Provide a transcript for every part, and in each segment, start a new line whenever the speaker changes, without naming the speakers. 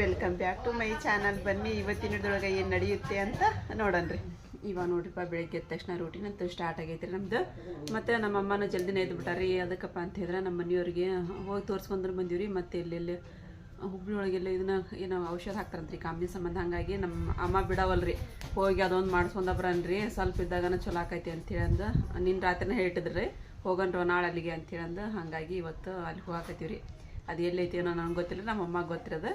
Welcome back to my channel ಬನ್ನಿ ಇವತ್ತಿನ ಹಿಡ್ದೊಳಗೆ ಏನು ನಡೆಯುತ್ತೆ ಅಂತ ನೋಡನ್ರಿ ಇವಾಗ ನೋಡ್ರಿಪ್ಪ ಬೆಳಿಗ್ಗೆ ಎದ್ದ ತಕ್ಷಣ ರೂಟೀನ್ ಅಂತ ಸ್ಟಾರ್ಟ್ ರೀ ನಮ್ದು. ಮತ್ತು ನಮ್ಮ ಅಮ್ಮನ ಜಲ್ದಿನೇ ಎದ್ದು ಬಿಟ್ಟಾರಿ. ಅದಕ್ಕಪ್ಪ ಅಂತ ಹೇಳಿದ್ರೆ ನಮ್ಮ ಮನೆಯವ್ರಿಗೆ ಹೋಗಿ ತೋರಿಸ್ಕೊಂಡ್ರೆ ಬಂದೀವ್ರಿ. ಮತ್ತೆ ಎಲ್ಲೆಲ್ಲಿ ಹುಬ್ಳಿ ಒಳಗೆಲ್ಲ ಇದನ್ನ ಏನೋ ಔಷಧ ಹಾಕ್ತಾರಂತ್ರಿ, ಕಾಮಿನ ಸಂಬಂಧ. ಹಾಗಾಗಿ ನಮ್ಮ ಅಮ್ಮ ಬಿಡವಲ್ರಿ. ಹೋಗಿ ಅದೊಂದು ಮಾಡಿಸ್ಕೊಂಡ ಬರನ್ರಿ. ಸ್ವಲ್ಪ ಇದ್ದಾಗನ ಚಲೋ ಆಕೈತಿ ಅಂತೇಳಿ ಅಂದು ನಿನ್ನ ರಾತ್ರಿನೇ ಹೇಳಿಟ್ಟಿದ್ರಿ. ಹೋಗನ್ರಿ ನಾಳೆ ಅಲ್ಲಿಗೆ ಅಂತೇಳಿ ಅಂದು ಹಾಗಾಗಿ ಇವತ್ತು ಅಲ್ಲಿ ಹೋಗಾಕತ್ತೀವಿ ರೀ ಅದು ಎಲ್ಲೈತಿ ಏನೋ ನನಗೆ ಗೊತ್ತಿಲ್ಲ ನಮ್ಮ ಅಮ್ಮಗೆ ಗೊತ್ತಿರೋದು.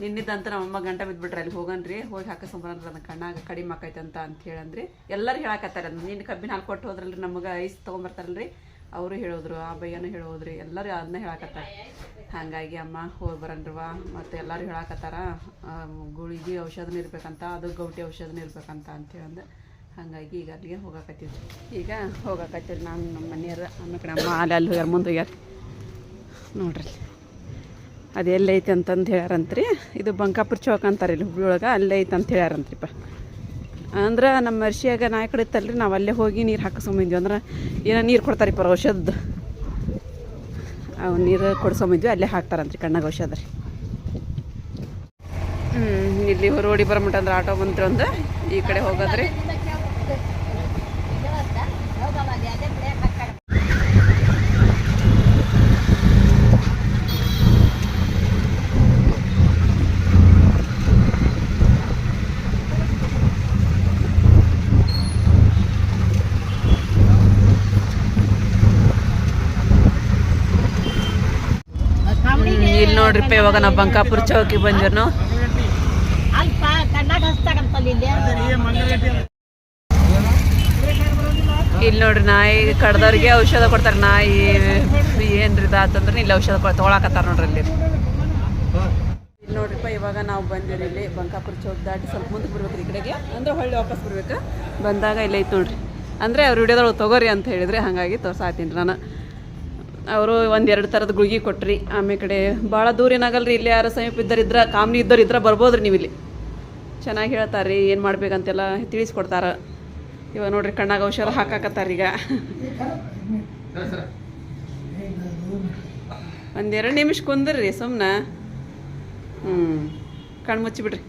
ನಿನ್ನಿದ್ದಂತ ನಮ್ಮ ಅಮ್ಮ ಗಂಟ ಬಿದ್ದುಬಿಟ್ರೆ ಅಲ್ಲಿ ಹೋಗನ್ರಿ, ಹೋಗಿ ಹಾಕಸ್ಕೊಂಬರನ್ರಿ ಅದನ್ನ ಕಣ್ಣಾಗ ಕಡಿಮೆ ಆಕೈತೆ ಅಂತ ಅಂತ ಹೇಳಂದ್ರಿ ಎಲ್ಲರೂ ಹೇಳಕತ್ತಾರ ನಿನ್ನ ಕಬ್ಬಿನ ಹಾಲು ಕೊಟ್ಟು ಹೋದ್ರಲ್ರಿ, ನಮಗೆ ಐಸ್ ತೊಗೊಂಬರ್ತಾರಲ್ರಿ. ಅವರು ಹೇಳೋದ್ರು, ಆ ಬೈಯನೂ ಹೇಳೋದ್ರಿ, ಎಲ್ಲರೂ ಅದನ್ನ ಹೇಳಕತ್ತಾರೆ. ಹಾಗಾಗಿ ಅಮ್ಮ, ಹೋಗಿ ಬರನ್ರವ ಮತ್ತು ಎಲ್ಲರೂ ಹೇಳಕತ್ತಾರ ಗುಳಿಗೆ ಔಷಧನ ಇರ್ಬೇಕಂತ, ಅದು ಗೌಟಿ ಔಷಧನ ಇರ್ಬೇಕಂತ ಅಂತೇಳಂದು ಹಾಗಾಗಿ ಈಗ ಅಲ್ಲಿಗೆ ಹೋಗಾಕತ್ತೀವಿ ಈಗ ಹೋಗಾಕತ್ತೀವಿ ನಾನು ನಮ್ಮ ಮನೆಯವ್ರು ಆಮೇಲೆ ಕಡೆ ಅಮ್ಮ ಅಲ್ಲಿ ಅಲ್ಲಿ ಹೋಗ್ಯಾರ, ಮುಂದೆ ಹೋಗ್ಯಾರ. ನೋಡ್ರಿ. ಅದು ಎಲ್ಲೈತೆ ಅಂತಂದು ಹೇಳ್ಯಾರಂತ್ರಿ. ಇದು ಬಂಕಾಪುರ ಚೌಕ ಅಂತಾರೆ ಇಲ್ಲಿ ಹುಬ್ಳಿ ಒಳಗೆ ಅಲ್ಲೇ ಐತೆ ಅಂತ ಹೇಳ್ಯಾರಂತ್ರಿಪ್ಪ. ಅಂದ್ರೆ ನಮ್ಮ ಅರ್ಶಿಯಾಗ ನಾಯಿ ಕಡೆ ಇತ್ತಲ್ರಿ, ನಾವು ಅಲ್ಲೇ ಹೋಗಿ ನೀರು ಹಾಕಿಸ್ಕೊಂಬಂದ್ವಿ. ಅಂದ್ರೆ ಏನೋ ನೀರು ಕೊಡ್ತಾರಿಪ್ಪ ಔಷಧದ್ದು ಅವು ನೀರು ಕೊಡ್ಸೊಂಬಿದ್ವಿ ಅಲ್ಲೇ ಹಾಕ್ತಾರಂತ್ರಿ ಕಣ್ಣಾಗ ಔಷಧ ರೀ. ಹ್ಞೂ ಇಲ್ಲಿ ರೋಡಿ ಬರಮಟ್ಟ ಅಂದ್ರೆ ಆಟೋ ಬಂತ್ರಿ ಒಂದು. ಈ ಕಡೆ ಹೋಗೋದ್ರಿ. ನೋಡ್ರಿಪ್ಪ ಇವಾಗ ನಾವು ಬಂಕಾಪುರ
ಚೌಕಿ ಹಚ್ತಾರಂತಲ್ಲ ಇಲ್ಲಿ
ನೋಡ್ರಿ ನಾಯಿ ಕಡ್ದವ್ರಿಗೆ ಔಷಧ ಕೊಡ್ತಾರೆ. ನಾಯಿ ಏನ್ರಿ ಅಂತಂದ್ರೆ ಇಲ್ಲಿ ಔಷಧ ತೊಗೊಳಕತ್ತಾರ ನೋಡ್ರಿ ಇಲ್ಲಿ ಇಲ್ಲಿ ನೋಡ್ರಿಪ್ಪ, ಇವಾಗ ನಾವು ಬಂದಿರಿ ಇಲ್ಲಿ ಬಂಕಾಪುರ ಚೌಕ್ ದಾಟಿ ಸ್ವಲ್ಪ ಮುಂದೆ ಬರ್ಬೇಕು ಈ ಕಡೆಗೆ. ಅಂದ್ರೆ ಹೊಳ್ಳಿ ವಾಪಸ್ ಬರ್ಬೇಕು. ಬಂದಾಗ ಇಲ್ಲೈತೆ ನೋಡ್ರಿ. ಅಂದರೆ ಅವ್ರು ವಿಡಿಯೋದೊಳಗೆ ತಗೋರಿ ಅಂತ ಹೇಳಿದ್ರೆ ಹಾಗಾಗಿ ತೋರ್ಸಾತೀನಿ ನಾನು. ಅವರು ಒಂದೆರಡು ಥರದ ಗುಳಿಗೆ ಕೊಟ್ರಿ. ಆಮೇಲೆ ಕಡೆ ಭಾಳ ದೂರ ಏನಾಗಲ್ರಿ? ಇಲ್ಲಿ ಯಾರು ಸಮೀಪ ಇದ್ದರ್ ಇದ್ರ ಕಾಮ್ನಿ ಇದ್ದವ್ರು ಇದ್ರೆ ಬರ್ಬೋದ್ರಿ ನೀವು ಇಲ್ಲಿ. ಚೆನ್ನಾಗಿ ಹೇಳ್ತಾರೆ ರೀ ಏನು ಮಾಡ್ಬೇಕಂತೆಲ್ಲ ತಿಳಿಸ್ಕೊಡ್ತಾರೆ. ಇವಾಗ ನೋಡ್ರಿ ಕಣ್ಣಾಗ ಔಷಧ ಹಾಕಾಕತ್ತಾರ ಈಗ. ಒಂದೆರಡು ನಿಮಿಷ ಕುಂದ್ರಿ ಸುಮ್ಮನೆ ಹ್ಞೂ ಕಣ್ಣು ಮುಚ್ಚಿಬಿಡ್ರಿ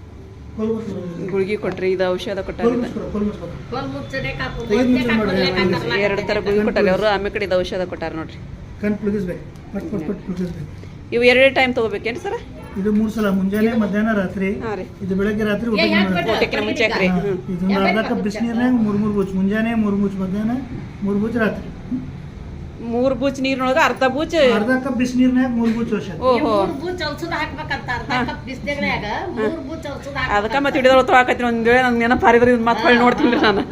ಗುಳಿಗೆ ಕೊಟ್ರಿ ಇದು ಔಷಧ ಕೊಟ್ಟಾರ ಎರಡು ಥರ ಗುಳಿಗೆ ಕೊಟ್ಟಾರ ಅವರು ಆಮೇಲೆ ಕಡೆ ಇದು ಔಷಧ ಕೊಟ್ಟಾರ ನೋಡ್ರಿ.
ಕಣ್ ಪ್ಲುಗಿಸ್ಬೇಕು ಪಟ್ ಪಟ್ ಪಟ್ ಪ್ಲುಗಿಸ್ಬೇಕು
ಇವು ಎರಡೇ ಟೈಮ್ ತಗೋಬೇಕೇನು ಸರ್?
ಇದು ಮೂರು ಸಲ ಮುಂಜಾನೆ ಮಧ್ಯಾಹ್ನ ರಾತ್ರಿ. ಇದು ಬೆಳಗ್ಗೆ ರಾತ್ರಿ ಊಟ ಮಾಡ್ಬೇಕು.
ಊಟಕ್ಕಿಂತ ಮುಂಚೆ
ಇದನ್ನ ಅರ್ಧ ಕಪ್ ಬಿಸಿನೀರ್ನಾಗ ಮೂರು ಮೂರು ಬೂಚ್. ಮುಂಜಾನೆ ಮೂರು ಬೂಚ್ ಮಧ್ಯಾಹ್ನ ಮೂರು ಬೂಚ್ ರಾತ್ರಿ.
ಮೂರು ಬೂಚ್ ನೀರಿನೊಳಗೆ ಅರ್ಧ ಬೂಚ್
ಅರ್ಧ ಕಪ್ ಬಿಸಿನೀರ್ನಾಗ ಮೂರು ಬೂಚ್
ವರ್ಷ.
ಅದಕ್ಕೆ ಮತ್ತೆ ಹಿಡಿದ್ರೆ ತೊಗೊಳಕತ್ತೀನಿ ಒಂದು ವೇಳೆ ನಂಗೆ ನೆನಪು ಹಾರಿದ್ರೆ ಇದು ಮತ್ತೆ ಹೊಳ್ಳಿ ನೋಡ್ತೀನಿ ರೀ ನಾನು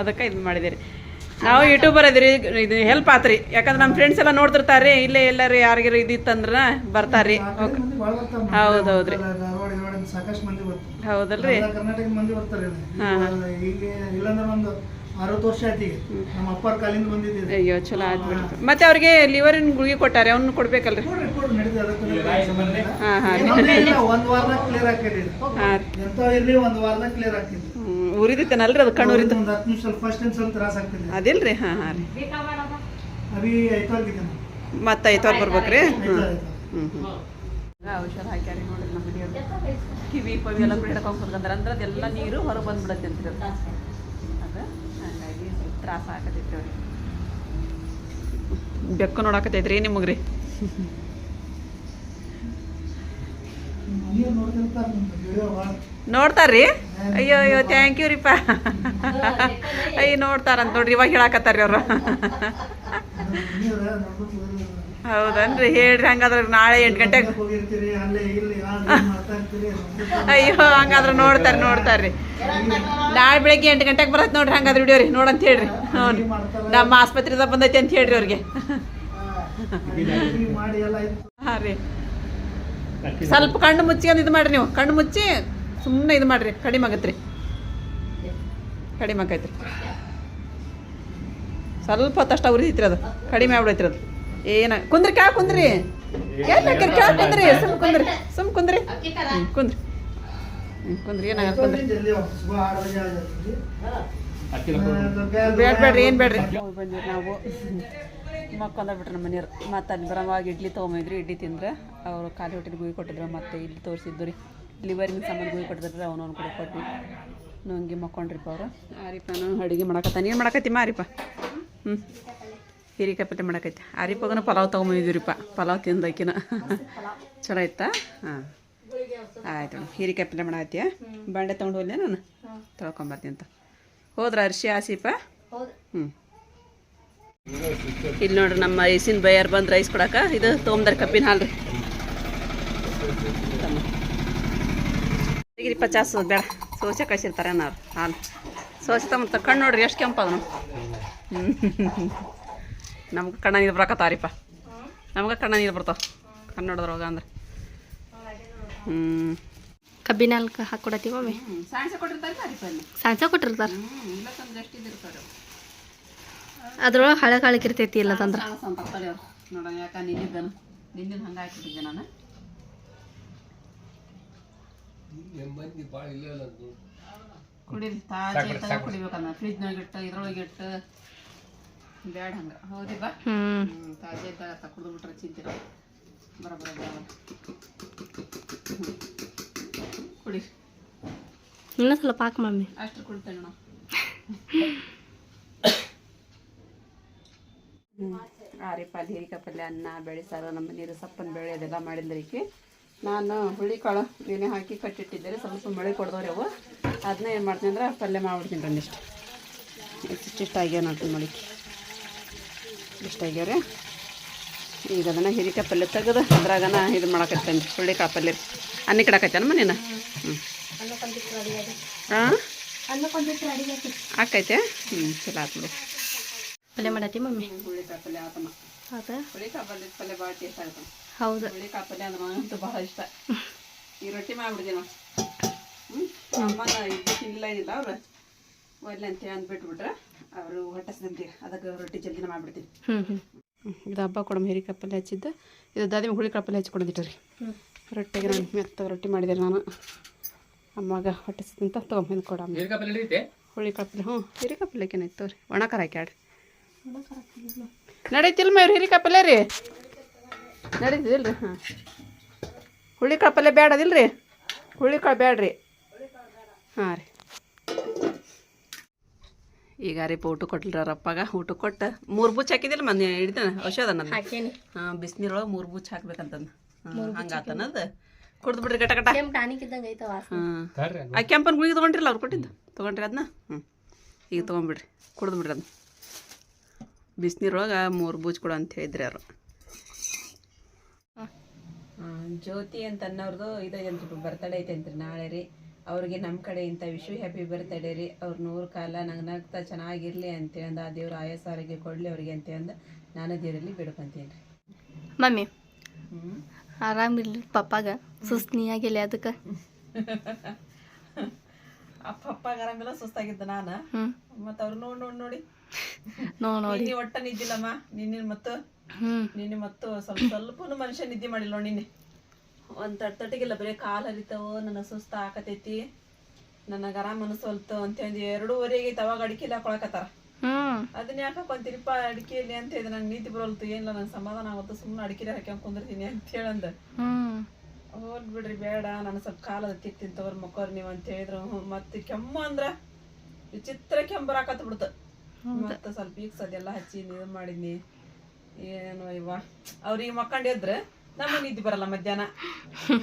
ಅದಕ್ಕೆ ಇದು ಮಾಡಿದೆ ರೀ ನಾವು ಯೂಟ್ಯೂಬರ್ ಅದ್ರಿ ಇದು ಹೆಲ್ಪ್ ಆತ್ರಿ. ಯಾಕಂದ್ರೆ ನಮ್ಮ ಫ್ರೆಂಡ್ಸ್ ಎಲ್ಲ ನೋಡ್ತಿರ್ತಾರೆ ಇಲ್ಲೇ ಎಲ್ಲಾರು ಯಾರಿಗಾರು ಇದಿತ್ತಂದ್ರೆ ಬರ್ತಾರ್ರಿ.
ಹೌದೌದ್ರಿ. ಹೌದಲ್ರಿ. ಬರ್ತಾವ
ಹೌದ್ ಹೌದ್ರಿ. ಹೌದಲ್ರಿ
ಅರವತ್ತು ವರ್ಷ ಆಯ್ತು ಈಗ ನಮ್ಮ ಅಪ್ಪರ ಕಾಲಿಂದ ಬಂದಿದ್ದೀವಿ
ಅಯ್ಯೋ ಚಲೋ ಆಯ್ತು ಮತ್ತೆ ಅವ್ರಿಗೆ ಲಿವರಿನ ಗುಳಿಗೆ ಕೊಟ್ಟಾರೆ ಅವ್ನು ಕೊಡ್ಬೇಕಲ್ರಿ?
ಉರಿದಿತ್ತನಲ್ರಿ ಕೊಡ್ರಿ ನಡೀತದೆ ಅದಕ್ಕೆ ಸಂಬಂಧ ಇಲ್ಲ.
ಹಾಂ ಹಾಂ
ಒಂದ್ ವಾರದಾಗ ಕ್ಲಿಯರ್ ಆಕೈತಿ.
ಹಾಂ.
ಎಂತ ಇರ್ಲಿ ಒಂದ್ ವಾರದಾಗ ಕ್ಲಿಯರ್
ಉರಿದಿತ್ತೇನಲ್ರಿ ಅದು ಕಣ್ಣು ಉರಿತು
ಒಂದು ಹತ್ತು ನಿಮಿಷ ಸ್ವಲ್ಪ ಫಸ್ಟ್ ಟೈಮ್ ಸ್ವಲ್ಪ ತ್ರಾಸ ಆಗ್ತಿದೆ.
ಅದಿಲ್ರಿ? ಹಾಂ ಹಾಂ ರೀ.
ಅವಿ ಐತವಾರ್ಗಿದೆ
ಮತ್ತೆ ಐತವಾರ ಬರ್ಬೇಕ್ರಿ ಹ್ಞೂ ಹ್ಞೂ ಹ್ಞೂ ಔಷಧ ಹಾಕ್ಯಾರಿ ನೋಡ್ರಿ ನಮ್ಮ ಕಿವಿ ಪವಿ ಎಲ್ಲ ಬಿಡಕ್ಕೆ ಕುತ್ಕೊಂಡ್ರೆ ಅಂದ್ರೆ ಅದೆಲ್ಲ ನೀರು ಹೊರಗೆ ಬಂದ್ಬಿಡತ್ತೆ ಅಂತೀರಿ ಅದು ಅದು ಹಾಗಾಗಿ ಸ್ವಲ್ಪ ತ್ರಾಸ ಅವ್ರಿಗೆ ಬೆಕ್ಕು ನೋಡಾಕತೈತ್ರಿ ನಿಮಗೆ ರೀ ನೋಡ್ತಾರ್ರಿ? ಅಯ್ಯೋ ಅಯ್ಯೋ ಥ್ಯಾಂಕ್ ಯು ರೀಪ್ಪ ಅಯ್ಯ, ನೋಡ್ತಾರಂತ ನೋಡ್ರಿ, ಇವಾಗ ಹೇಳಾಕತ್ತಾರ್ರಿ ಅವರು. ಹೌದನ್ರಿ ಹೇಳ್ರಿ ಹಂಗಾದ್ರೆ ನಾಳೆ ಎಂಟು ಗಂಟೆಗೆ. ಅಯ್ಯೋ ಹಂಗಾದ್ರೆ ನೋಡ್ತಾರೆ ನೋಡ್ತಾರ್ರಿ. ನಾಳೆ ಬೆಳಗ್ಗೆ ಎಂಟು ಗಂಟೆಗೆ ಬರತ್ತೆ ನೋಡ್ರಿ ಹಂಗಾದ್ರೆ ವಿಡಿಯೋ ರೀ ನೋಡಂತ ಹೇಳ್ರಿ. ಹ್ಞೂ ನಮ್ಮ ಆಸ್ಪತ್ರೆದಾಗ ಬಂದೈತಿ ಅಂತ ಹೇಳ್ರಿ ಅವ್ರಿಗೆ. ಹಾಂ. ರೀ. ಸ್ವಲ್ಪ ಕಣ್ಣು ಮುಚ್ಕೊಂಡು ಇದು ಮಾಡ್ರಿ ನೀವು. ಕಣ್ಣು ಮುಚ್ಚಿ ಸುಮ್ಮನೆ ಇದು ಮಾಡ್ರಿ. ಕಡಿಮೆ ಆಗತ್ರಿ. ಕಡಿಮೆ ಆಗೈತ್ರಿ. ಸ್ವಲ್ಪ ಹೊತ್ತಷ್ಟ ಉರಿದೈತ್ರಿ ಅದು. ಕಡಿಮೆ ಆಗ್ಬಿಡೈತ್ರಿ ಅದು. ಏನ? ಕುಂದ್ರಿ ಕ್ಯಾ ಕುಂದ್ರಿ. ಕೇಳ್ ಬೇಕಿರಿ ಕ್ಯಾ ಕುಂದ್ರಿ. ಸುಮ್ ಕುಂದ್ರಿ. ಸುಮ್ ಕುಂದ್ರಿ. ಕುಂದ್ರಿ. ಕುಂದ್ರಿ. ಏನ ಕುಂದ್ರಿ. ಬೇಡ ಬೇಡ್ರಿ ಏನು ಬೇಡ್ರಿ. ಬಂದಿರಿ ನಾವು. ಮಕ್ಕೊಂದ ಬಿಟ್ರು ನಮ್ಮ ಮನೆಯವ್ರು. ಮತ್ತೆ ಅಲ್ಲಿ ಬರವಾಗಿ ಇಡ್ಲಿ ತೊಗೊಂಬಂದ್ರಿ ಇಡ್ಲಿ ತಿಂದ್ರೆ. ಅವರು ಖಾಲಿ ಹೊಟ್ಟೆಲಿ ಗುಯಿ ಕೊಟ್ಟಿದ್ರು ಮತ್ತೆ ಇಲ್ಲಿ ತೋರಿಸಿದ್ದು ರೀ. ಲಿವರಿನ ಸಾಮಾನು ಗುಯಿ ಕೊಟ್ಟಿದ್ರು ಅವನವ್ನು ಕೂಡ ಕೊಟ್ಟು ನಂಗೆ ಮಕ್ಕೊಂಡ್ರಿಪ್ಪ ಅವರು. ಆರಿಪ್ಪ ನಾನು ಅಡುಗೆ ಮಾಡಕತ್ತ ಏನು ಮಾಡಕತ್ತಿ ಮಾರಿಪ್ಪ ಹ್ಞೂ ಹೀರಿಕಾಯಿ ಪಲ್ಯ ಮಾಡಕೈತಿ. ಆರಿಪಾಗನ ಪಲಾವ್ ತೊಗೊಂಬಂದಿದ್ದೀರಿಪ್ಪ ಪಲಾವ್ ತಿಂದಕಿನ. ಚಲೋ ಆಯ್ತಾ? ಹಾಂ. ಆಯ್ತು ಮೇಡಮ್ ಹೀರಿಕಾಯಿ ಪಲ್ಯ ಮಾಡತ್ತೀಯ ಬಂಡೆ ತೊಗೊಂಡು ಹೋಗ್ಲೆ ನಾನು? ತೊಳ್ಕೊಂಬರ್ತೀನಿ ಅಂತ ಹೋದ್ರ ಅರ್ಶಿ ಆಸಿಪ? ಹ್ಞೂ ಇಲ್ಲಿ ನೋಡ್ರಿ ನಮ್ಮ ಐಸಿನ ಬೈಯರ್ ಬಂದು ರೈಸ್ ಕೊಡಕ. ಇದು ತೊಗೊಂಬಾರ ಕಬ್ಬಿನ ಹಾಲು ರೀ. ಪಚಾಸ್ ಬೇಡ. ಸೋಸೆ ಕಳಿಸಿರ್ತಾರೆ ನಾವು ಹಾಲು. ಸೋಸೆ ತಮ್ಮ ಕಣ್ಣು ನೋಡ್ರಿ ಎಷ್ಟು ಕೆಂಪು ಅದನು ನಮ್ಗೆ ಕಣ್ಣ ನೀರು ಬರಕತ್ತಾರಿಪ್ಪ ನಮ್ಗೆ ಕಣ್ಣ ನೀರು ಬರ್ತಾವ. ಕಣ್ಣು ನೋಡಿದ್ರವಾಗ ಅಂದ್ರೆ. ಹ್ಞೂ
ಕಬ್ಬಿನ ಹಾಲು ಹಾಕೊಡತ್ತೀವಿ ಒಮ್ಮೆ? ಸಾಂಸ ಕೊಟ್ಟಿರ್ತಾರ ಅದ್ರೊಳಗೆ ಹಳೆ ಹಳಕ್ ಇರ್ತೈತಿ ಇಲ್ಲ ತಂದ್ರ?
ನೋಡೋಣ ಯಾಕ ನಿನ್ನಿದ್ದನು ನಿನ್ನಿನ ಹಂಗೆ ಹಾಕಿಟ್ಟಿದ್ದೆ ನಾನು. ಕುಡೀರಿ ತಾಜೆ ಕುಡಿಬೇಕನ್ನ. ಫ್ರಿಜ್ನಾಗ ಇಟ್ಟು ಇದ್ರೊಳಗೆ ಇಟ್ಟು. ಬ್ಯಾಡ ಹಂಗೆ. ಹೌದಿ ಬಾ.
ಹ್ಮ್.
ಹ್ಞೂ ತಾಜೆ ಇದ್ದಾಗ ತ ಕುಡಿದು ಬಿಟ್ರೆ ಚಿಂತಿರ ಬರ ಬರ ಬರ. ಕುಡಿ.
ಇನ್ನೂ ಸ್ವಲ್ಪ ಪಾಕ ಮಮ್ಮಿ.
ಅಷ್ಟು ಕುಡಿತೇನೆ ನಾವು ಪಾಲ್ ಹೀರಿಕಾಯಿ ಪಲ್ಯ ಅನ್ನ ಬೇಳೆ ಸಾರು ನಮ್ಮ ನೀರು ಸಪ್ಪನ ಬೇಳೆ ಅದೆಲ್ಲ ಮಾಡಿದ್ರಿಕಿ ನಾನು ಹುಳಿ ಕಾಳು ಏನೇ ಹಾಕಿ ಕಟ್ಟಿಟ್ಟಿದ್ದೆ ಸ್ವಲ್ಪ ಮಳೆ ಕೊಡ್ದವ್ರಿ ಅವು. ಅದನ್ನ ಏನು ಮಾಡ್ತೀನಿ ಅಂದ್ರೆ ಪಲ್ಯ ಮಾಡ್ಬಿಡ್ತೀನಿ ಒಂದಿಷ್ಟು ಇಷ್ಟಿಷ್ಟ ಏನು ಮಾಡ್ತೀನಿ ಮಳಿಕೆ ಇಷ್ಟ ಆಗ್ಯಾವ್ರಿ. ಈಗ ಅದನ್ನು ಹೀರಿಕಾಯಿ ಪಲ್ಯ ತೆಗೆದು ಅದ್ರಾಗನ ಇದು ಮಾಡಕತ್ತೇನೆ ಹುಳಿ ಕಾಳು ಪಲ್ಯ ಅನ್ನ ಕಡಕತ್ತೇನಮ್ಮ ನೀನು? ಹ್ಞೂ ಹಾಂ ಆಕೈತೆ? ಹ್ಞೂ ಚಲೋ ಆತು ಬಿಡು.
ಪಲ್ಯ ಮಾಡತ್ತಿ ಮಮ್ಮಿ?
ಹುಳಿಕಾಯಿ ಪಲ್ಯ ಆತಮ್ಮ.
ಅದ
ಹುಳಿಕಾಯಿ ಪಲ್ಯ ಪಲ್ಯ ಭಾಳ ಟೇಸ್ಟ್ ಆಗುತ್ತೆ
ಹೌದು.
ಹುಳಿಕಾಯಿ ಪಲ್ಯ ಅಂದ್ರೆ ನನಗಂತೂ ಭಾಳ ಇಷ್ಟ. ಈ ರೊಟ್ಟಿ ಮಾಡಿಬಿಡ್ತೀನಿ ನಾವು ಹ್ಞೂ ಅಮ್ಮನ ಇದು ತಿನ್ನಲ್ಲ ಏನಿಲ್ಲ ಅವ್ರು. ಒಲ್ಲೆ ಅಂತೇಳಿ ಅಂದ್ಬಿಟ್ಬಿಟ್ರೆ ಅವರು ಹೊಟ್ಟೆ ಅದಕ್ಕೆ ರೊಟ್ಟಿ ಜಲ್ದಿನ ಮಾಡ್ಬಿಡ್ತೀನಿ.
ಹ್ಮ್ ಹ್ಮ್.
ಇದು ಹಬ್ಬ ಕೊಡಮ್ಮ ಹೀರಿಕಾಯಿ ಪಲ್ಯ ಹಚ್ಚಿದ್ದು. ಇದು ದಾದಿ ಹುಳಿಕಾಯಿ ಪಲ್ಯ ಹಚ್ಕೊಂಡಿಟ್ಟು ರೀ ರೊಟ್ಟಿಗೆ ನಾನು ಮೆತ್ತ ರೊಟ್ಟಿ ಮಾಡಿದೆ ನಾನು. ಅಮ್ಮಗೆ ಹೊಟ್ಟೆ ಅಂತ ತೊಗೊಂಬಂದು ಕೊಡಮ್ಮ ಹುಳಿಕಾಯಿ ಪಲ್ಯ ಹ್ಞೂ ಹೀರಿಕಾಯಿ ಪಲ್ಯಕ್ಕೆ ಏನಾಯ್ತು ರೀ ಒಣ ಖಾರ ಹಾಕ್ಯಾಡ್ರಿ ನಡೀತಿಲ್ಲ ಮೇವ್ರಿ ಹೀರಿಕಾಯಿ ಪಲ್ಯ ರೀ? ನಡೀತಿದಿಲ್ಲ ರೀ ಹಾಂ. ಹುಳಿಕಾಳು ಪಲ್ಯ ಬೇಡದಿಲ್ಲ ರೀ ಹುಳಿಕಾಳು ಬೇಡ್ರಿ ಹಾಂ ರೀ. ಈಗ ರೀ ಊಟ ಕೊಟ್ಟಿಲ್ರ ಅಪ್ಪಗ ಊಟ ಕೊಟ್ಟು ಮೂರು ಬುಚ್ಚ ಹಾಕಿದಿಲ್ಲ ಮನೆ ಹಿಡಿತಾನೆ ಔಷಧ ನನ್ನ
ಹಾಕೇನಿ.
ಹಾಂ ಬಿಸಿನೀರೊಳಗೆ ಮೂರು ಬುಚ್ಚ ಹಾಕ್ಬೇಕಂತಂದು ಹಂಗಾತನದ ಕುಡ್ದು ಬಿಡ್ರಿ ಗಟ ಗಟ ಹಾಂ. ಆ ಕೆಂಪನ ಗುಳಿಗೆ ತೊಗೊಂಡ್ರಿಲ್ಲ ಅವ್ರು ಕೊಟ್ಟಿದ್ದು? ತೊಗೊಂಡ್ರಿ ಅದನ್ನ ಹ್ಞೂ ಈಗ ತೊಗೊಂಬಿಡ್ರಿ. ಕುಡ್ದು ಬಿಡ್ರಿ ಅದನ್ನ ಬಿಸಿನೀರೊಳಗೆ ಮೂರು ಬೂಜ್ ಕೊಡು ಅಂತ ಹೇಳಿದ್ರಿ ಅವರು ಜ್ಯೋತಿ ಅಂತ ಅನ್ನೋರ್ದು ಬರ್ತಡೆ ಐತೆ ಅಂತ್ರಿ ನಾಳೆ ರೀ. ಅವ್ರಿಗೆ ನಮ್ಮ ಕಡೆ ಇಂಥ ವಿಶ್ವ ಹ್ಯಾಪಿ ಬರ್ತಡೇ ರೀ. ಅವ್ರ ನೂರು ಕಾಲ ನಂಗೆ ನಗ್ತಾ ಚೆನ್ನಾಗಿರ್ಲಿ ಅಂತೇಳಿ ಆ ದೇವ್ರ ಆಯಸ್ಸು ಆರೋಗ್ಯ ಕೊಡಲಿ ಅವ್ರಿಗೆ ಅಂತೇಳಿ ನಾನು ದೇವರಲ್ಲಿ ಬೇಡ್ಕೊಂತೀನಿ ರೀ.
ಮಮ್ಮಿ ಆರಾಮಿರ್ಲಿ ಪಪ್ಪಾಗ. ಸುಸ್ನಿ ಆಗಿಲ್ಲ ಅದಕ್ಕೆ
ಆ ಪಪ್ಪಾಗ ಆರಾಮಿಲ್ಲ ಸುಸ್ತಾಗಿದ್ದ ನಾನು. ಮತ್ತೆ ಅವ್ರು ನೋಡಿ ನೋಡಿ ನೋಡಿ.
ನೋ ನೋಡಿ.
ಒಟ್ಟ ನಿದ್ದಿಲ್ಲಮ್ಮ. ನಿನ್ನ ಮತ್ತು
ನಿನ್ನ
ನಿನ್ನೆ ಮತ್ತು ಸ್ವಲ್ಪ ಸ್ವಲ್ಪನು ಮನುಷ್ಯ ನಿದ್ದೆ ಮಾಡಿಲ್ಲ ನೋಡಿ ನಿನ್ನೆ. ಒಂದು ತಟ್ಟಿಗೆಲ್ಲ ಬರೀ ಕಾಲು ಹರಿತಾವೋ ನನ್ನ ಸುಸ್ತ ಆಕತೈತಿ ನನಗೆ ಆರಾಮ್ ಅನಿಸೋಲ್ತು ಅಂತೇಳಿ ಎರಡೂವರೆಗೆ ತವಾಗ ಅವಾಗ ಅಡಿಕೆಲಿ ಹಾಕೊಳಕತ್ತಾರ
ಹ್ಮ್.
ಅದನ್ನ ಯಾಕೆ ಹಾಕೊಂತೀರಿಪ್ಪ ಅಡಿಕೆಯಲ್ಲಿ ಅಂತ ಹೇಳಿದ್ರೆ ನಂಗೆ ನೀತಿ ಬರೋಲ್ತು ಏನಿಲ್ಲ ನಂಗೆ ಸಮಾಧಾನ ಆಗುತ್ತೆ ಸುಮ್ಮನೆ ಅಡಿಕೆಲಿ ಹಾಕ್ಯಂಡ್ ಕುಂದಿರ್ತೀನಿ ಅಂತ ಹೇಳಂದ.
ಹೋಗ್ಬಿಡ್ರಿ
ಹೋಲ್ ಬಿಡ್ರಿ ಬೇಡ ನಾನು ಸ್ವಲ್ಪ ಕಾಲದ ತಿಕ್ತೀನಿ ತಗೋರ್ ಮಕ್ಕೋರ್ ನೀವು ಅಂತ ಹೇಳಿದ್ರು. ಮತ್ತೆ ಕೆಮ್ಮು ಅಂದ್ರ ವಿಚಿತ್ರ ಕೆಮ್ಮು ಬರಾಕತ್ತ ಬಿಡ್ತು. ಮತ್ತೆ ಸ್ವಲ್ಪ ಈಗ ಅದೆಲ್ಲಾ ಹಚ್ಚಿ ಇದು ಮಾಡಿದ್ನಿ. ಏನು ಇವ. ಅವ್ರಿಗೆ ಮಕ್ಕಂಡು ಎದ್ರೆ ನಮಗೆ ನಿದ್ದೆ ಬರಲ್ಲ ಮಧ್ಯಾಹ್ನ.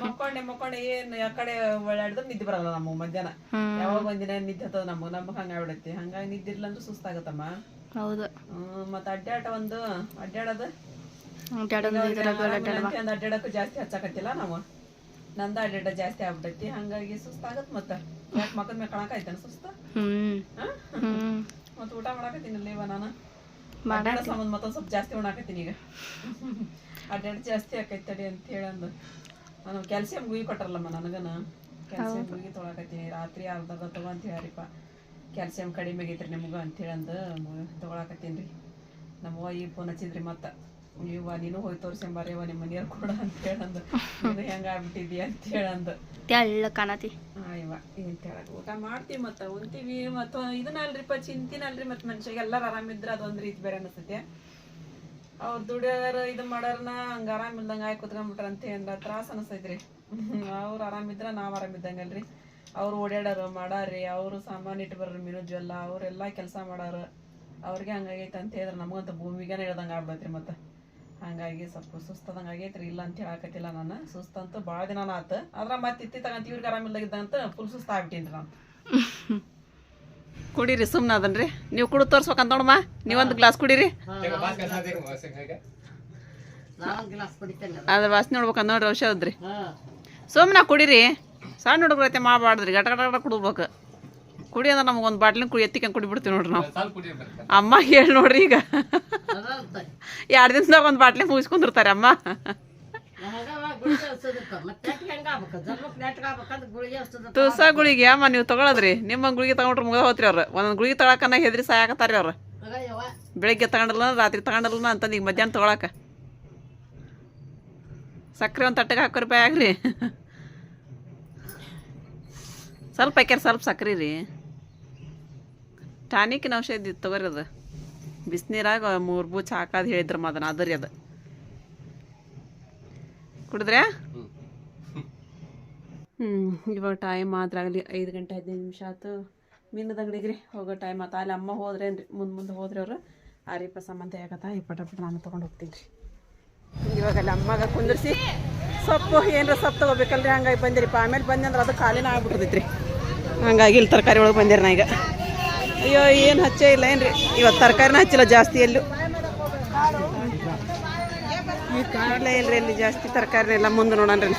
ಮಕ್ಕೊಂಡೆ ಮಕ್ಕೊಂಡೆ ಏನ್ ಯಾವ ಕಡೆ ಓಡಾಡಿದ್ರೆ ನಿದ್ದೆ ಬರಲ್ಲ ನಮ್ಮ ಮಧ್ಯಾಹ್ನ. ಯಾವಾಗ ಒಂದಿನ ನಿದ್ದೆ ಹತ್ತದ ನಮ್ಮ ನಮಗೆ ಹಂಗ ಆಗ್ಬಿಡೈತಿ ಹಂಗಾಗಿ ನಿದ್ದೆ ಇಲ್ಲ ಅಂದ್ರೆ ಸುಸ್ತಾಗತ್ತಮ್ಮ.
ಹೌದು.
ಮತ್ತ ಅಡ್ಡಾಟ ಒಂದು ಅಡ್ಡಾಡೋದು ಅಡ್ಡಾಡಕ್ಕೂ ಜಾಸ್ತಿ ಹಚ್ಚಾಕತ್ತಿಲ್ಲ ನಾವು. ನಂದ ಅಡ್ಡಾಡ ಜಾಸ್ತಿ ಆಗ್ಬಿಟ್ಟೈತಿ ಹಂಗಾಗಿ ಸುಸ್ತಾಗತ್ ಮತ್ತ. ಮಕ್ಕಳ ಮೇಲೆ ಕಣಕಾಯ್ತಾನ ಸುಸ್ತ?
ಹ್ಮ್. ಹ್ಮ್.
ಮತ್ತೆ ಊಟ ಮಾಡಾಕತ್ತೀನಿ ಇವ ನಾನು. ಸಂಬಂಧ ಮತ್ತೊಂದ್ ಸ್ವಲ್ಪ ಜಾಸ್ತಿ ಉಣಾಕತ್ತೀನಿ ಈಗ. ಅಡ್ಡಾಡ ಜಾಸ್ತಿ ಆಕೈತಿ ತಡಿ ಅಂತ ಹೇಳಂದು ನಾನು ಕ್ಯಾಲ್ಸಿಯಂ ಗುಯಿ ಕೊಟ್ಟರಲ್ಲಮ್ಮ ನನಗನ. ಕ್ಯಾಲ್ಸಿಯಂ ಗುಯಿ ತೊಗೊಳಕತ್ತೀನಿ ರಾತ್ರಿ ಅರ್ಧದ ತಗೋ ಅಂತ ಹೇಳ್ರಿಪ್ಪ ಕ್ಯಾಲ್ಸಿಯಂ ಕಡಿಮೆ ಆಗೈತ್ರಿ ನಿಮ್ಗೆ ಅಂತ ಹೇಳಂದು ತೊಗೊಳಕತ್ತೀನಿ ರೀ ನಮ್ಮವ್ವ ಈಗ ಫೋನ್ ಹಚ್ಚಿದ್ರಿ ಮತ್ತೆ. ಇವ ನೀನು ಹೋಗಿ ತೋರ್ಸ್ಕೊಂಬಾರಿ ಇವ ನಿಮ್ಮ ಮನೆಯವ್ರು ಕೂಡ ಅಂತ ಹೇಳಂದು ನೀನು ಹೆಂಗ ಆಗ್ಬಿಟ್ಟಿದ್ದಿ ಅಂತ ಹೇಳಂದು
ತೆಳ್ಳ ಕಾಣತಿ.
ಅಯ್ಯವ ಇವ ಅಂತ ಹೇಳಕ್ ಊಟ ಮಾಡ್ತೀವಿ ಮತ್ತೆ ಉಣ್ತೀವಿ. ಮತ್ತ ಇದನ್ನ ಚಿಂತಿನಲ್ರಿ ಮತ್ತೆ ಮನುಷ್ಯಗೆ ಎಲ್ಲರೂ ಆರಾಮಿದ್ರೆ ಅದೊಂದು ರೀತಿ ಬೇರೆ ಅನಿಸ್ತೈತೆ. ಅವ್ರು ದುಡಿಯೋದಾರ ಇದು ಮಾಡೋರ್ನ ಹಂಗ ಆರಾಮ್ ಇಲ್ದಂಗ ಆಯ್ ಕುತ್ಕೊಂಡ್ಬಿಟ್ರ ಅಂತ ಏನ್ರ ತ್ರಾಸ ಅನಿಸ್ತೈತ್ರಿ ಅವ್ರು ಆರಾಮಿದ್ರ ನಾವ್ ಆರಾಮಿದ್ದಂಗಲ್ರಿ ಅವ್ರು ಓಡಾಡೋರು ಮಾಡಾರಿ ಅವರು ಸಾಮಾನು ಇಟ್ಟು ಬರ್ರಿ ಮೀನು ಜ್ವಲ್ಲ, ಅವ್ರೆಲ್ಲ ಕೆಲಸ ಮಾಡಾರು. ಅವ್ರಿಗೆ ಹಂಗಾಗೈತೆ ಅಂತ ಹೇಳಿದ್ರೆ ನಮಗಂತ ಭೂಮಿಗೇನೆ ಹೇಳ್ದಂಗೆ ಆಗ್ಬಿಡತ್ರಿ ಮತ್ತೆ. ಹಂಗಾಗಿ ಸ್ವಲ್ಪ ಸುಸ್ತದಂಗೆ ಆಗೈತ್ರಿ, ಇಲ್ಲ ಅಂತ ಹೇಳಕತ್ತಿಲ್ಲ ನಾನು. ಸುಸ್ತಂತೂ ಭಾಳ ದಿನ ಆತು. ಆದ್ರೆ ಮತ್ತೆ ಇತ್ತಿ ತಗಂತ ಇವ್ರಿಗೆ ಆರಾಮಿಲ್ದಾಗಿದ್ದಂತ ಫುಲ್ ಸುಸ್ತು ಆಗ್ಬಿಟ್ಟಿನ್ರಿ ನಾನು. ಕುಡೀರಿ ಸುಮ್ಮನೆ ಅದನ್ರಿ ನೀವು ಕುಡಿದು ತೋರ್ಸ್ಬೇಕಂತ ನೋಡಮ್ಮ. ನೀವೊಂದು ಗ್ಲಾಸ್ ಕುಡೀರಿ. ಅದ್ರ ವಾಸನೆ ನೋಡ್ಬೇಕಂತ ನೋಡ್ರಿ ಔಷಧದ್ರಿ
ಅದ್ರಿ.
ಸುಮ್ಮನೆ ಕುಡೀರಿ. ಸಣ್ಣ ಹುಡುಗ್ರೈತೆ ಮಾಡಬಾರ್ದ್ರಿ. ಗಟ ಗಟ ಗಟ ಕುಡ್ಬೇಕು. ಕುಡಿ ಅಂದ್ರೆ ನಮಗೊಂದು ಒಂದು ಬಾಟ್ಲಿನ ಕುಡಿ ಎತ್ತಿಕೊಂಡು ಕುಡಿಬಿಡ್ತೀವಿ ನೋಡ್ರಿ ನಾವು. ಅಮ್ಮ ಹೇಳಿ ನೋಡ್ರಿ ಈಗ. ಎರಡು ದಿನದಾಗ ಒಂದು ಬಾಟ್ಲಿ ಮುಗಿಸ್ಕೊಂಡಿರ್ತಾರೆ ಅಮ್ಮ. ತುಸ ಗುಳಿಗೆ ಅಮ್ಮ, ನೀವು ತಗೊಳದ್ರಿ. ನಿಮ್ಮ ಗುಳಿಗೆ ತಗೊಂಡ್ರೆ ಮುಗ ಹೋತ್ರಿ ಅವ್ರು. ಒಂದೊಂದು ಗುಳಿಗೆ ತಗೊಳಕನ ಹೆದ್ರಿ ಸಾಯಕತ್ತಾರಿ ಅವ್ರು. ಬೆಳಿಗ್ಗೆ ತಗೊಂಡಲ್ಲ ರಾತ್ರಿ ತಗೊಂಡಲ್ಲ ಅಂತಂದು ಈಗ ಮಧ್ಯಾಹ್ನ ತಗೊಳಕ. ಸಕ್ಕರೆ ಒಂದು ತಟ್ಟೆಗೆ ಹಾಕೋ ರೂಪಾಯಿ ಆಗ್ರಿ ಸ್ವಲ್ಪ ಹಾಕ್ಯಾರ, ಸ್ವಲ್ಪ ಸಕ್ಕರೆ ರೀ. ಟಾನಿಕಿನ ಔಷಧಿ ತಗೋರಿ ಅದು. ಬಿಸಿನೀರಾಗ ಮೂರು ಬೂಚ್ ಹಾಕೋದು ಹೇಳಿದ್ರು ಅದನ್ನ ಅದರಿ ಅದು. ಕುಡಿದ್ರೆ? ಹ್ಞೂ ಇವಾಗ ಟೈಮ್ ಆದ್ರೆ ಆಗಲಿ ಐದು ಗಂಟೆ ಹದಿನೈದು ನಿಮಿಷ ಆಯ್ತು. ಮೀನದ ಅಂಗಡಿಗೆ ರೀ ಹೋಗೋ ಟೈಮ್ ಆಯ್ತು. ಅಲ್ಲಿ ಅಮ್ಮ ಹೋದ್ರೇನು ರೀ ಮುಂದೆ ಮುಂದೆ ಹೋದ್ರೆ ಅವರು ಆರಿಪ ಸಂಬಂಧ ಆಗತ್ತ. ಈ ಪಟ ಪಟ ನಾನು ತೊಗೊಂಡು ಹೋಗ್ತೀನಿ ರೀ. ಇವಾಗ ಅಲ್ಲಿ ಅಮ್ಮಗ ಕುಂದ್ರಿಸಿ ಸೊಪ್ಪು ಏನರ ಸೊಪ್ಪು ತೊಗೋಬೇಕಲ್ರಿ? ಹಂಗಾಗಿ ಬಂದಿರಿಪ್ಪ. ಆಮೇಲೆ ಬಂದೆ ಅಂದ್ರೆ ಅದು ಖಾಲಿನ ಆಗ್ಬಿಟ್ಟಿದ್ರಿ ರೀ ಹಂಗಾಗಿ ಇಲ್ಲಿ ತರಕಾರಿ ಒಳಗೆ ಬಂದಿರ ನಾ ಈಗ. ಅಯ್ಯೋ ಏನು ಹಚ್ಚೇ ಇಲ್ಲ ಏನ್ರಿ? ಇವತ್ತು ತರಕಾರಿನ ಹಚ್ಚಿಲ್ಲ ಜಾಸ್ತಿ ಎಲ್ಲೂ. ಇಲ್ಲ ಇಲ್ರಿ ಇಲ್ಲಿ ಜಾಸ್ತಿ ತರಕಾರಿ ಎಲ್ಲ ಮುಂದೆ ನೋಡೋಣ್ರಿ.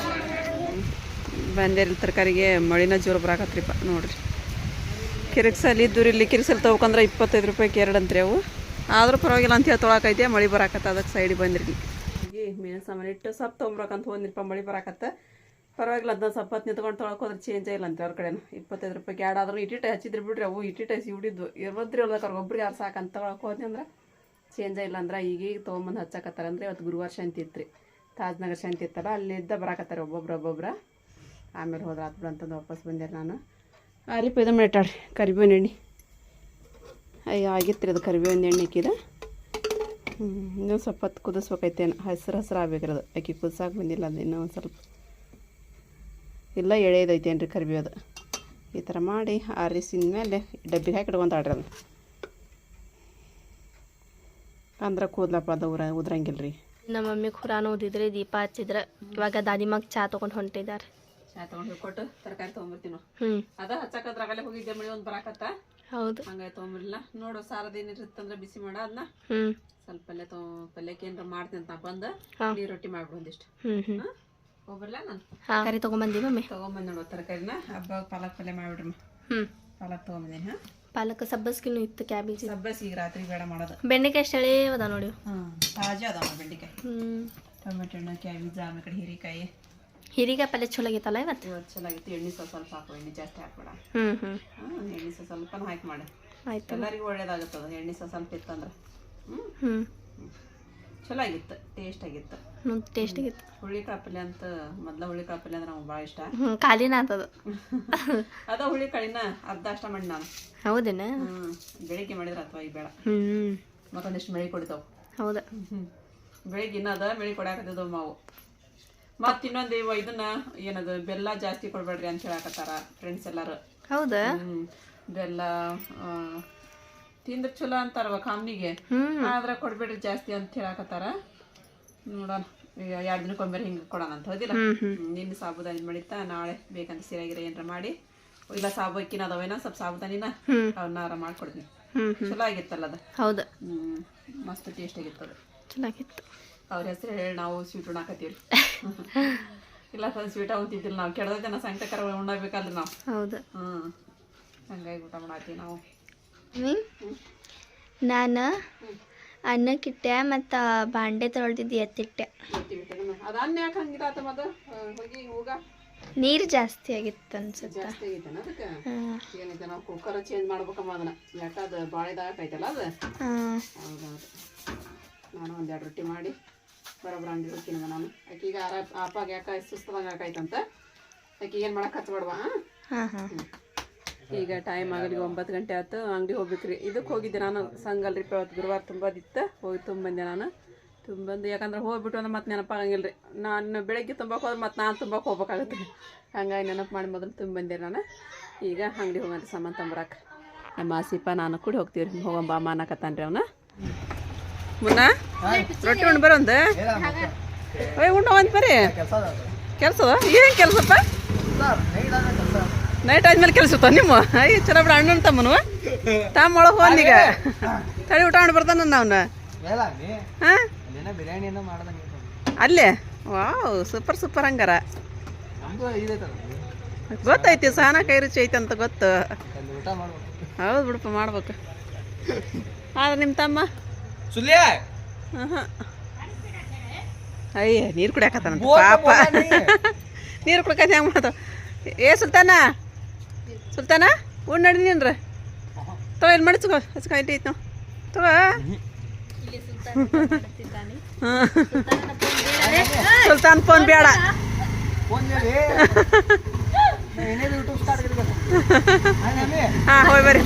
ಬಂದೇರಿ ತರಕಾರಿಗೆ ಮಳಿನ ಜೋರು ಬರಾಕತ್ರಿಪ್ಪ. ನೋಡ್ರಿ. ಕಿರಿಕ್ಸಲ್ಲಿ ಇದ್ದೂರಿ ಇಲ್ಲಿ ಕಿರಿಕ್ಸಲ್ಲಿ ತೊಗೊಂಡ್ರೆ ಇಪ್ಪತ್ತೈದು ರೂಪಾಯಿ ಎರಡು ಅಂತ್ರಿ ಅವು. ಆದರೂ ಪರವಾಗಿಲ್ಲ ಅಂತ ಹೇಳಿ ತೊಳಕೈತೆ ಮಳಿ ಬರಾಕತ್ತ ಅದಕ್ಕೆ ಸೈಡ್ ಬಂದಿರಿ ಮೀನು ಸಾಮಾನು ಇಟ್ಟು ಸಪ್ ತೊಗೊಂಬ್ರಕಂತ ಹೋದ್ನಿಪ್ಪ ಮಳಿ ಬರಾಕತ್ತ. ಪರವಾಗಿಲ್ಲ, ಅದನ್ನ ಸ್ವಲ್ಪ ಹೊತ್ತು ನಿಂತ್ಕೊಂಡು ತೊಳಕ್ಕೆ ಹೋದ್ರೆ ಚೇಂಜ್ ಇಲ್ಲ ಅಂತ ಅವ್ರ ಕಡೆನು. ಇಪ್ಪತ್ತೈದು ರೂಪಾಯಿಗೆ ಎರಡು ಆದ್ರೂ ಇಟ್ಟಿಟ್ಟು ಹಚ್ಚಿದ್ರು ಬಿಡ್ರಿ ಅವು. ಇಟ್ಟಿಟ್ಟು ಹಚ್ಚಿ ಹಿಡಿದ್ವು ಇರ್ಬೋದ್ರಿ ಅವ್ರ ಒಬ್ರು ಯಾರು ಸಾಕಂತ ತೊಳಕ್ಕೆ ಹೋದ್ನಿ ಅಂದ್ರೆ. ಚೇಂಜ್ ಇಲ್ಲ ಅಂದ್ರೆ ಈಗೀಗ ತೊಗೊಂಬಂದು ಹಚ್ಚಕತ್ತಾರ ಅಂದ್ರೆ ಇವತ್ತು ಗುರುವಾರ ಶಾಂತಿ ಇತ್ತು ರೀ ತಾಜ್ನಗರ್ ಶಾಂತಿ ಇತ್ತಲ್ಲ ಅಲ್ಲಿದ್ದ ಬರಾಕತ್ತಾರೆ ಒಬ್ಬೊಬ್ರು ಒಬ್ಬೊಬ್ರು. ಆಮೇಲೆ ಹೋದ್ರೆ ಆತು ಅಂತಂದು ವಾಪಸ್ ಬಂದೆ ನಾನು. ಅರಿಪ ಇದು ಮಾಡಿಟ್ಟಾಳ್ರಿ ಕರಿಬೇವಿನ ಎಣ್ಣೆ. ಅಯ್ಯೋ ಆಗಿತ್ತು ರೀ ಅದು ಕರಿಬೇವಿನ ಎಣ್ಣೆ ಹಾಕಿದ. ಹ್ಞೂ ಇನ್ನೂ ಸ್ವಲ್ಪ ಹೊತ್ತು ಕುದಿಸ್ಬೇಕೈತೇನು ಹಸಿರು ಹಸಿರು ಆಗ್ಬೇಕ್ರಿ ಅದು. ಅಕ್ಕಿ ಕುದಿಸಾಕ ಬಂದಿಲ್ಲ ಅದು ಇನ್ನೂ ಒಂದು ಸ್ವಲ್ಪ. ಇಲ್ಲ ಎಳೆದೈತೇನು ರೀ ಕರಿಬೇವು ಅದು. ಈ ಥರ ಮಾಡಿ ಆರಿಸಿದ ಮೇಲೆ ಡಬ್ಬಿಗೆ ಹಾಕಿ ಇಟ್ಕೊಂತಾಳ್ರಿ ಅದು ಅಂದ್ರೆ ಕೂದಲಪ್ಪ ಅದು ಉರ ಉದ್ರಂಗಿಲ್ಲ ರೀ
ನಮ್ಮ ಮಮ್ಮಿ ಖುರಾನ್ ಓದಿದ್ರೆ ದೀಪ ಹಚ್ಚಿದ್ರ. ಇವಾಗ ದಾದಿಮಾಗ್ ಚಾ ತಗೊಂಡ್ ಹೊಂಟಿದಾರ.
ಚಾ ತೊಗೊಂಡು ಕೊಟ್ಟು ತರಕಾರಿ ತೊಗೊಂಬರ್ತೀವಿ ನಾವು
ಹ್ಮ್.
ಅದ ಹಚ್ಚಕದ್ರಾಗಲೇ ಹೋಗಿದ್ದೆ ಮಳಿ ಒಂದು ಬರಾಕತ್ತ.
ಹೌದು.
ಹಂಗಾಗಿ ತೊಗೊಂಬರ್ಲಿಲ್ಲ. ನೋಡು ಸಾರದ ಏನಿರುತ್ತಂದ್ರೆ ಬಿಸಿ ಮಾಡ ಅದನ್ನ
ಹ್ಮ್.
ಸ್ವಲ್ಪ ಪಲ್ಯ ತೊ ಪಲ್ಯಕ್ಕೆ ಏನಾರ ಮಾಡ್ತೀನಿ ಅಂತ ಬಂದು. ನೀರು ರೊಟ್ಟಿ ಮಾಡ್ಬಿಡು ಒಂದಿಷ್ಟು
ಹ್ಞೂ ಹ್ಮ್
ಹೋಗ್ಬರ್ಲ ನಾನು?
ಹಾ. ಕರಿ ತಗೊಂಬಂದಿ ಮಮ್ಮಿ?
ತೊಗೊಂಬಂದು ನೋಡು ತರಕಾರಿನ. ಹಬ್ಬ ಪಾಲಕ್ ಪಲ್ಯ ಮಾಡ್ಬಿಡ್ರಿ
ಹ್ಮ್.
ಪಾಲಕ್ ತೊಗೊಂಬಂದಿನಿ ಹಾಂ?
ಪಾಲಕ ಸಬ್ಬಸ್ಗಿನೂ ಇತ್ತು ಕ್ಯಾಬೇಜ್.
ಸಬ್ಬಸ್ ಈಗ ರಾತ್ರಿ ಬೇಡ ಮಾಡೋದು.
ಬೆಂಡೆಕಾಯಿ ಅಷ್ಟೇ ಅದ ನೋಡಿ.
ಹಾಂ ತಾಜಾ ಅದಾವ ಬೆಂಡೆಕಾಯಿ.
ಹ್ಞೂ
ಟೊಮೆಟೊ ಹಣ್ಣು ಕ್ಯಾಬೇಜ್ ಆಮೇಲೆ ಕಡೆ ಹೀರೆಕಾಯಿ.
ಹೀರಿಕಾಯಿ ಪಲ್ಯ ಚಲೋ ಆಗೈತಲ್ಲ ಇವತ್ತು?
ಇವತ್ತು ಚೆನ್ನಾಗಿತ್ತು ಎಣ್ಣೆ ಸ್ವಲ್ಪ ಸ್ವಲ್ಪ ಹಾಕು ಎಣ್ಣೆ ಜಾಸ್ತಿ ಹಾಕ್ಬೇಡ.
ಹ್ಮ್ ಹ್ಮ್.
ಹಾಂ ಎಣ್ಣೆ ಸ್ವಲ್ಪ ಸ್ವಲ್ಪ ಹಾಕಿ ಮಾಡಿ.
ಆಯ್ತು.
ಎಲ್ಲರಿಗೂ ಒಳ್ಳೇದಾಗುತ್ತದ ಎಣ್ಣೆ ಸ್ವಲ್ಪ ಸ್ವಲ್ಪ ಇತ್ತಂದ್ರೆ. ಹ್ಞೂ ಚಲೋ ಆಗಿತ್ತು. ಟೇಸ್ಟ್ ಆಗಿತ್ತು
ಹ್ಮ್. ಟೇಸ್ಟ್ ಆಗಿತ್ತು.
ಹುಳಿ ಕಾಪಲ್ಯ ಅಂತ ಮೊದ್ಲ ಹುಳಿ ಕಾಪಲ್ಯ ಅಂದ್ರೆ ನಮ್ಗೆ ಭಾಳ ಇಷ್ಟ.
ಹ್ಞೂ ಖಾಲಿನ ಆತದ
ಅದ ಹುಳಿ ಕಾಳಿನ ಅರ್ಧ ಅಷ್ಟ ಮಾಡಿ ನಾನು.
ಹೌದೇನ?
ಬೆಳಿಗ್ಗೆ ಮಾಡಿದ್ರೆ ಅಥವಾ ಈ ಬೇಡ.
ಹ್ಞೂ
ಮತ್ತೊಂದಿಷ್ಟು ಬೆಳಿ ಹೌದಾ.
ಹೌದ
ಬೆಳಿಗ್ಗೆ ಇನ್ನ ಅದ ಮಳೆ ಕೊಡಾಕತ್ತಿದ್ದವು ಮಾವು. ಮತ್ತ ಇನ್ನೊಂದು ಇವ ಇದನ್ನ ಏನದು ಬೆಲ್ಲ ಜಾಸ್ತಿ ಕೊಡ್ಬೇಡ್ರಿ ಅಂತ ಹೇಳಕತ್ತಾರ ಫ್ರೆಂಡ್ಸ್ ಎಲ್ಲಾರು.
ಹೌದಾ?
ಬೆಲ್ಲ ತಿಂದ್ರ ಚಲೋ ಅಂತಾರವ ಕಾಮ್ನಿಗೆ ಆದ್ರ ಕೊಡ್ಬೇಡ್ರಿ ಜಾಸ್ತಿ ಅಂತ ಹೇಳಕತ್ತಾರ. ನೋಡೋಣ ಈಗ ಎರಡು ದಿನಕ್ಕೊಮ್ಮೆ ಹಿಂಗೆ ಕೊಡೋಣ ಅಂತ ಹೋದಿಲ್ಲ. ನಿನ್ನ ಸಾಬುದಾನಿ ಮಾಡಿತ್ತ ನಾಳೆ ಬೇಕಂತ ಸಿರಾಗಿರ ಗಿರೆ ಏನಾರ ಮಾಡಿ. ಇಲ್ಲ ಸಾಬು ಅಕ್ಕಿನ ಅದಾವೇನ ಸ್ವಲ್ಪ ಸಾಬುದಾನಿನ ಅವನ್ನಾರ ಮಾಡ್ಕೊಡ್ತೀನಿ. ಚಲೋ ಆಗಿತ್ತಲ್ಲ ಅದು.
ಹೌದು.
ಮಸ್ತ್ ಟೇಸ್ಟ್ ಆಗಿತ್ತು ಅದು.
ಚೆನ್ನಾಗಿತ್ತು
ಅವ್ರ ಹೆಸರು ಹೇಳಿ ನಾವು ಸ್ವೀಟ್ ಉಣ್ಣಾಕತ್ತೀವಿ ಇಲ್ಲ ಸ್ವೀಟ್ ಉಂತಿದ್ದಿಲ್ಲ ನಾವು. ಕೆಡದ ಜನ ಸಂಕಟಕರ ಉಣ್ಣಬೇಕಲ್ರಿ ನಾವು.
ಹೌದು.
ಹ್ಮ್ ಹಂಗಾಗಿ ಊಟ ಮಾಡತ್ತೀವಿ ನಾವು.
ನಾನು ಅನ್ನಕ್ಕಿಟ್ಟೆ ಮತ್ತು ಬಾಂಡೆ ತೊಳ್ದಿದ್ದು ಎತ್ತಿಟ್ಟೆ. ನೀರು ಜಾಸ್ತಿ ಆಗಿತ್ತು ಅನ್ಸುತ್ತೆ.
ಕುಕ್ಕರ್ ಚೇಂಜ್ ಮಾಡ್ಬೇಕಮ್ಮ ಅದನ್ನ. ಯಾಕೆ ಅದು ಭಾಳ ಇದಾಗೈತಲ್ಲ ಅದು? ನಾನು ಒಂದೆರಡು ರೊಟ್ಟಿ ಮಾಡಿ ಬರೋಬ್ರ ಅಂಗಡಿ ಹೋಗ್ತೀನಿ ನಾನು. ಆಕೀಗ ಆರ ಆಪಾಗ ಯಾಕೆ ಸುಸ್ತದಂಗೆ ಆಕಾಯ್ತಂತ ಆಕಿ ಏನು ಮಾಡಕ್ಕೆ ಹಚ್ಬೇಡ್ವಾ
ಹಾಂ? ಹಾಂ
ಈಗ ಟೈಮ್ ಆಗಲಿ ಒಂಬತ್ತು ಗಂಟೆ ಆಯ್ತು. ಅಂಗಡಿ ಹೋಗ್ಬೇಕ್ರಿ. ಇದಕ್ಕೆ ಹೋಗಿದ್ದೆ ನಾನು. ಸಂಗಲ್ರಿ ಇವತ್ತು ಗುರುವಾರ ತುಂಬದಿತ್ತು ಹೋಗಿ ತುಂಬಂದೆ ನಾನು. ತುಂಬಂದು. ಯಾಕಂದ್ರೆ ಹೋಗ್ಬಿಟ್ಟು ಅಂದ್ರೆ ಮತ್ತೆ ನೆನಪಾಗಂಗಿಲ್ಲ ರೀ ನಾನು ಬೆಳಗ್ಗೆ ತುಂಬಕ್ಕೆ ಹೋದ್ರೆ ಮತ್ತೆ ನಾನು ತುಂಬಕ್ಕೆ ಹೋಗ್ಬೇಕಾಗುತ್ತೆ. ಹಂಗಾಗಿ ನೆನಪು ಮಾಡಿ ಮೊದಲು ತುಂಬಂದೆ ನಾನು. ಈಗ ಅಂಗಡಿ ಹೋಗಂತ ಸಾಮಾನು ತಂಬರಕ್ಕೆ ನಮ್ಮ ಆಸಿಪ ನಾನು ಕೂಡ ಹೋಗ್ತೀವಿ ರೀ. ಹೋಗಂಬ ಅಮ್ಮ ಅನ್ನಕತ್ತಾನ್ರಿ ಅವನ. ಮುನ್ನ? ರೊಟ್ಟಿ ಉಂಡು ಬರೋಂದು ಓಯ್ ಉಂಡು ಅಂತ ಬರೀ. ಕೆಲಸ ಏನು ಕೆಲಸಪ್ಪ? ನೈಟ್ ಆದ್ಮೇಲೆ ಕೆಲಸ ಇರ್ತಾವ ನಿಮ್ಮ? ಅಯ್ಯ ಚಲೋ ಬಿಡ ಅಣ್ಣನ ತಮ್ಮನು. ತಮ್ಮ ಒಳಗೆ ಹೋಗಿ ಈಗ ತಳಿ ಊಟ ಮಾಡಿ ಬರ್ತಾನ
ಅವನ.
ಅಲ್ಲೇ. ವಾವ್ ಸೂಪರ್ ಸೂಪರ್ ಹಂಗಾರ. ಗೊತ್ತೈತಿ ಸಹನ ಕೈ ರುಚಿ ಐತೆ ಅಂತ ಗೊತ್ತು. ಹೌದು ಬಿಡಪ್ಪ ಮಾಡ್ಬೇಕು. ಆದ್ರೆ ನಿಮ್ಮ ತಮ್ಮ? ಅಯ್ಯ ನೀರು ಕುಡಿಯಾಕತ್ತಾನ ಪಾಪ. ನೀರು ಕುಡ್ಕತ್ತ ಹೆಂಗೆ ಮಾಡ್ತಾವ? ಏ ಸುಲ್ತಾನ? ಸುಲ್ತಾನ? ಉಣ್ಣು ನಡಿ ನೀನ್ರ ತಗೋ ಎಲ್ಲಿ ಮಾಡಿಸ್ಕೊ? ಹಚ್ಕೊ ಇಲ್ಲಿ ಐತೆ ನಾವು ತಗೋ. ಸುಲ್ತಾನ್ ಫೋನ್ ಬೇಡ. ಹಾಂ ಹೋಗಿ ಬರ್ರಿ.